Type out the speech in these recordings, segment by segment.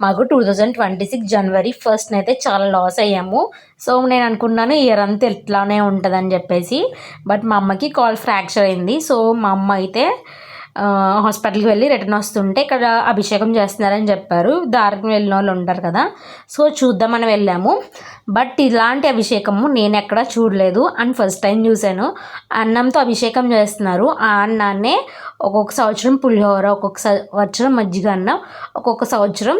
మాకు two thousand twenty six January first అయితే చాలా లాస్ అయ్యాము. సో నేను అనుకున్నాను ఇయర్ అంతా ఇట్లానే ఉంటుందని చెప్పేసి. బట్ మా అమ్మకి కాల్ ఫ్రాక్చర్ అయింది. సో మా అమ్మ అయితే హాస్పిటల్కి వెళ్ళి రిటర్న్ వస్తుంటే ఇక్కడ అభిషేకం చేస్తున్నారని చెప్పారు. దారికి వెళ్ళిన వాళ్ళు ఉంటారు కదా. సో చూద్దామని వెళ్ళాము. బట్ ఇలాంటి అభిషేకము నేను ఎక్కడ చూడలేదు. అండ్ ఫస్ట్ టైం చూశాను. అన్నంతో అభిషేకం చేస్తున్నారు. ఆ అన్నాన్నే ఒక్కొక్క సంవత్సరం పులిహోర ఒక్కొక్క సంవత్సరం మజ్జిగ అన్నం ఒక్కొక్క సంవత్సరం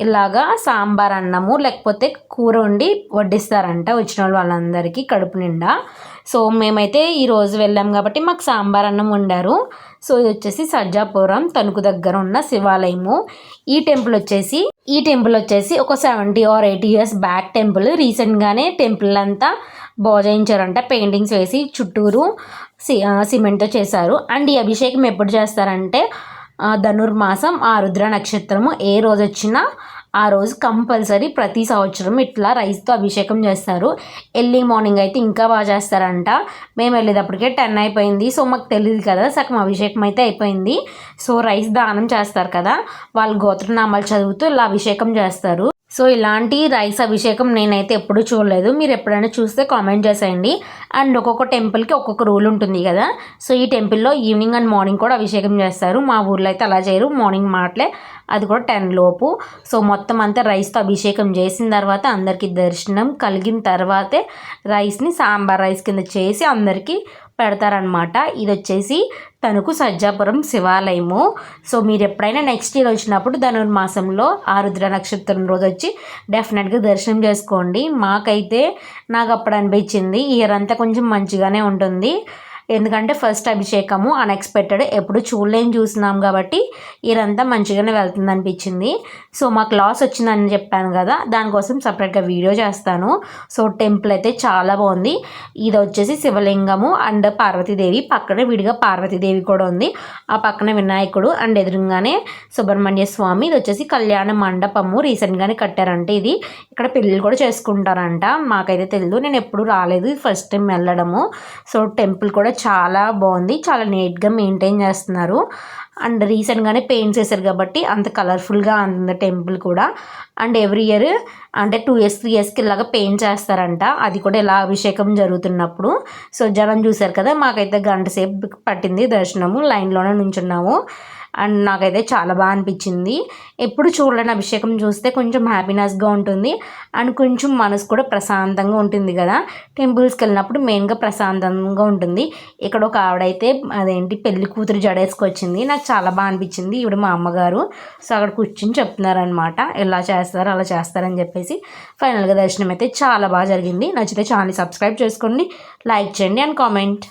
ఇలాగా సాంబార్ అన్నము లేకపోతే కూర వండి వడ్డిస్తారంట వచ్చిన వాళ్ళు వాళ్ళందరికీ కడుపు నిండా. సో మేమైతే ఈరోజు వెళ్ళాం కాబట్టి మాకు సాంబార్ అన్నం వండారు. సో ఇది వచ్చేసి సర్జాపురం తణుకు దగ్గర ఉన్న శివాలయము. ఈ టెంపుల్ వచ్చేసి ఈ టెంపుల్ వచ్చేసి ఒక seventy or eighty years back temple. రీసెంట్గానే టెంపుల్ అంతా బాగు పెయింటింగ్స్ వేసి చుట్టూరు సి సిమెంట్తో చేశారు. అండ్ ఈ అభిషేకం ఎప్పుడు చేస్తారంటే ధనుర్మాసం ఆ రుద్ర నక్షత్రము ఏ రోజు వచ్చినా ఆ రోజు కంపల్సరీ ప్రతి సంవత్సరం ఇట్లా రైస్తో అభిషేకం చేస్తారు. ఎర్లీ మార్నింగ్ అయితే ఇంకా బాగా చేస్తారంట. మేము వెళ్ళేటప్పటికే టెన్ అయిపోయింది. సో మాకు తెలియదు కదా సగం అభిషేకం అయితే అయిపోయింది. సో రైస్ దానం చేస్తారు కదా వాళ్ళు గోత్రనామాలు చదువుతూ ఇలా అభిషేకం చేస్తారు. సో ఇలాంటి రైస్ అభిషేకం నేనైతే ఎప్పుడూ చూడలేదు. మీరు ఎప్పుడైనా చూస్తే కామెంట్ చేసేయండి. అండ్ ఒక్కొక్క టెంపుల్కి ఒక్కొక్క రూల్ ఉంటుంది కదా సో ఈ టెంపుల్లో ఈవినింగ్ అండ్ మార్నింగ్ కూడా అభిషేకం చేస్తారు. మా ఊర్లో అయితే అలా చేయరు. మార్నింగ్ మాటలే అది కూడా టెన్ లోపు. సో మొత్తం అంతా రైస్తో అభిషేకం చేసిన తర్వాత అందరికీ దర్శనం కలిగిన తర్వాతే రైస్ని సాంబార్ రైస్ కింద చేసి అందరికీ పెడతారనమాట ఇది వచ్చేసి తణుకు సజ్జాపురం శివాలయము. సో మీరు ఎప్పుడైనా నెక్స్ట్ ఇయర్ వచ్చినప్పుడు ధనుర్మాసంలో ఆరుద్ర నక్షత్రం రోజు వచ్చి డెఫినెట్గా దర్శనం చేసుకోండి. మాకైతే నాకు అప్పుడు అనిపించింది ఇయర్ అంతా కొంచెం మంచిగానే ఉంటుంది. ఎందుకంటే ఫస్ట్ అభిషేకము అన్ఎక్స్పెక్టెడ్ ఎప్పుడు చూడలేని చూసినాం కాబట్టి ఇదంతా మంచిగానే వెళ్తుంది అనిపించింది సో మాకు లాస్ వచ్చిందని చెప్పాను కదా దానికోసం సపరేట్గా వీడియో చేస్తాను. సో టెంపుల్ అయితే చాలా బాగుంది. ఇది వచ్చేసి శివలింగము అండ్ పార్వతీదేవి పక్కనే విడిగా పార్వతీదేవి కూడా ఉంది. ఆ పక్కనే వినాయకుడు అండ్ ఎదురుగానే సుబ్రహ్మణ్య స్వామి. ఇది వచ్చేసి కళ్యాణ మండపము. రీసెంట్గానే కట్టారంటే ఇది. ఇక్కడ పెళ్ళిళ్ళు కూడా చేసుకుంటారంట. మాకైతే తెలియదు నేను ఎప్పుడు రాలేదు. ఫస్ట్ టైం వెళ్ళడము. సో టెంపుల్ కూడా చాలా బాగుంది. చాలా నీట్గా మెయింటైన్ చేస్తున్నారు. అండ్ రీసెంట్గానే పెయింట్స్ వేశారు కాబట్టి అంత కలర్ఫుల్గా ఉంది టెంపుల్ కూడా. అండ్ ఎవ్రీ ఇయర్ అంటే టూ ఇయర్స్ త్రీ ఇయర్స్కి ఇలాగ పెయింట్ చేస్తారంట. అది కూడా ఇలా అభిషేకం జరుగుతున్నప్పుడు. సో జనం చూశారు కదా మాకైతే గంట సేపు పట్టింది దర్శనము. లైన్లోనే నుంచున్నాము. అండ్ నాకైతే చాలా బాగా అనిపించింది. ఎప్పుడు చూడలేని అభిషేకం చూస్తే కొంచెం హ్యాపీనెస్గా ఉంటుంది. అండ్ కొంచెం మనసు కూడా ప్రశాంతంగా ఉంటుంది కదా. టెంపుల్స్కి వెళ్ళినప్పుడు మెయిన్గా ప్రశాంతంగా ఉంటుంది. ఇక్కడ ఒక ఆవిడైతే అదేంటి పెళ్ళి కూతురు జడేసుకొచ్చింది. నాకు చాలా బాగా అనిపించింది ఇవిడ మా అమ్మగారు. సో అక్కడ కూర్చుని చెప్తున్నారనమాట ఎలా చేస్తారు అలా చేస్తారని చెప్పేసి. ఫైనల్గా దర్శనం అయితే చాలా బాగా జరిగింది. నచ్చితే ఛానల్ సబ్స్క్రైబ్ చేసుకోండి. లైక్ చేయండి అండ్ కామెంట్.